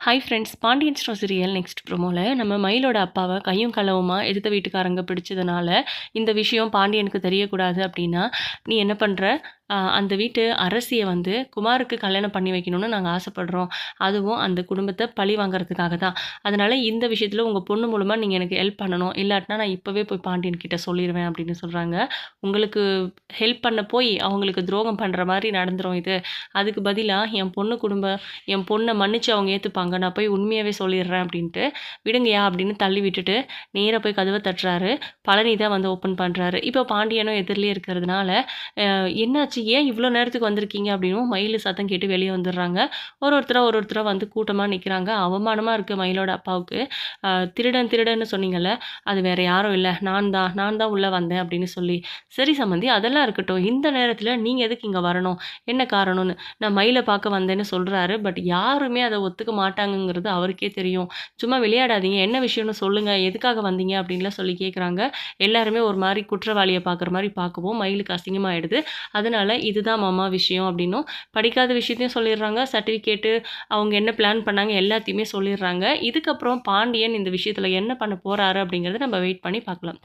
Hi friends Pandian store serial next ப்ரோமோவில் நம்ம மயிலோட அப்பாவை கையும் களவுமா எதிர்த்த வீட்டுக்காரங்க பிடிச்சதுனால இந்த விஷயம் பாண்டியனுக்கு தெரியக்கூடாது அப்படின்னா நீ என்ன பண்ணுற அந்த வீட்டு அரசியை வந்து குமாருக்கு கல்யாணம் பண்ணி வைக்கணும்னு நாங்கள் ஆசைப்படுறோம். அதுவும் அந்த குடும்பத்தை பழி வாங்குறதுக்காக தான். அதனால் இந்த விஷயத்தில் உங்கள் பொண்ணு மூலமாக நீங்கள் எனக்கு ஹெல்ப் பண்ணணும். இல்லாட்டினா நான் இப்போவே போய் பாண்டியன் கிட்ட சொல்லிடுவேன் அப்படின்னு சொல்கிறாங்க உங்களுக்கு ஹெல்ப் பண்ண போய் அவங்களுக்கு துரோகம் பண்ணுற மாதிரி நடந்துரும் இது. அதுக்கு பதிலாக என் பொண்ணு குடும்பம் என் பொண்ணை மன்னிச்சு அவங்க ஏற்றுப்பாங்க நான் போய் உண்மையாகவே சொல்லிடுறேன் அப்படின்ட்டு விடுங்கயா அப்படின்னு தள்ளி விட்டுட்டு நேராக போய் கதவை தட்டுறாரு. பழனி தான் வந்து ஓப்பன் பண்ணுறாரு இப்போ பாண்டியனும் எதிரிலே இருக்கிறதுனால என்னாச்சு? என்னாச்சு ஏன் இவ்வளோ நேரத்துக்கு வந்திருக்கீங்க அப்படின்னு மயில் சத்தம் கேட்டு வெளியே வந்துடுறாங்க. ஒரு ஒருத்தராக ஒரு ஒருத்தராக வந்து கூட்டமாக நிற்கிறாங்க அவமானமாக இருக்குது மயிலோட அப்பாவுக்கு. திருடன் திருடன்னு சொன்னீங்கல்ல அது வேறு யாரும் இல்லை. நான் தான் நான் தான் உள்ளே வந்தேன் அப்படின்னு சொல்லி. சரி சம்மந்தி அதெல்லாம் இருக்கட்டும். இந்த நேரத்தில் நீங்கள் எதுக்கு இங்கே வரணும்? என்ன காரணம்னு? நான் மயிலை பார்க்க வந்தேன்னு சொல்கிறாரு பட் யாருமே அதை ஒத்துக்க மாட்டாங்கங்கிறது அவருக்கே தெரியும். சும்மா விளையாடாதீங்க. என்ன விஷயம்னு சொல்லுங்கள் எதுக்காக வந்தீங்க? அப்படின்லாம் சொல்லி கேட்குறாங்க எல்லாருமே ஒரு மாதிரி குற்றவாளியை பார்க்குற மாதிரி பார்க்கவும் மயிலுக்கு அசிங்கமாயிடுது. அதனால் இதுதான் மாமா விஷயம் அப்படின்னும். படிக்காத விஷயத்தையும் சொல்லிடுறாங்க. சர்டிஃபிகேட்டு அவங்க என்ன பிளான் பண்ணாங்க எல்லாத்தையுமே சொல்லிடுறாங்க. இதுக்கப்புறம் பாண்டியன் இந்த விஷயத்தில் என்ன பண்ண போகிறாரு அப்படிங்கிறத நம்ம வெயிட் பண்ணி பார்க்கலாம்.